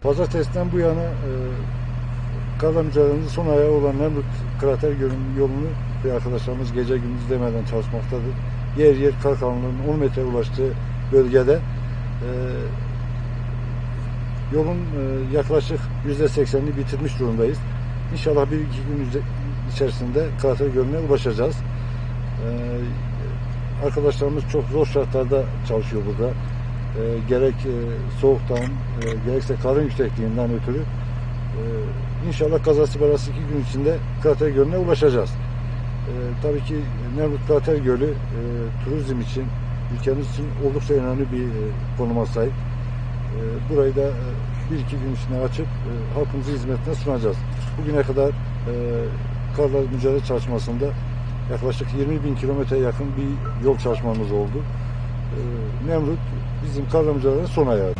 Pazartesiden bu yana e, mücadelemizin son ayağı olan Nemrut Krater yolunu ve arkadaşlarımız gece gündüz demeden çalışmaktadır. Yer yer kar kalınlığının 10 metre ulaştığı bölgede e, yolun e, yaklaşık %80'ini bitirmiş durumdayız. İnşallah bir iki gün içerisinde Krater Gölü'ne ulaşacağız. E, arkadaşlarımız çok zor şartlarda çalışıyor burada. E, gerek e, soğuktan, e, gerekse karın yüksekliğinden ötürü e, inşallah kazası belası iki gün içinde Krater Gölü'ne ulaşacağız. E, tabii ki Nemrut Krater Gölü e, turizm için, ülkemiz için oldukça önemli bir e, konuma sahip. E, burayı da e, bir iki gün içinde açıp e, halkımızın hizmetine sunacağız. Bugüne kadar e, karla mücadele çalışmasında yaklaşık 20 bin kilometre yakın bir yol çalışmamız oldu. E, Nemrut bizim mücadelenin son ayağı.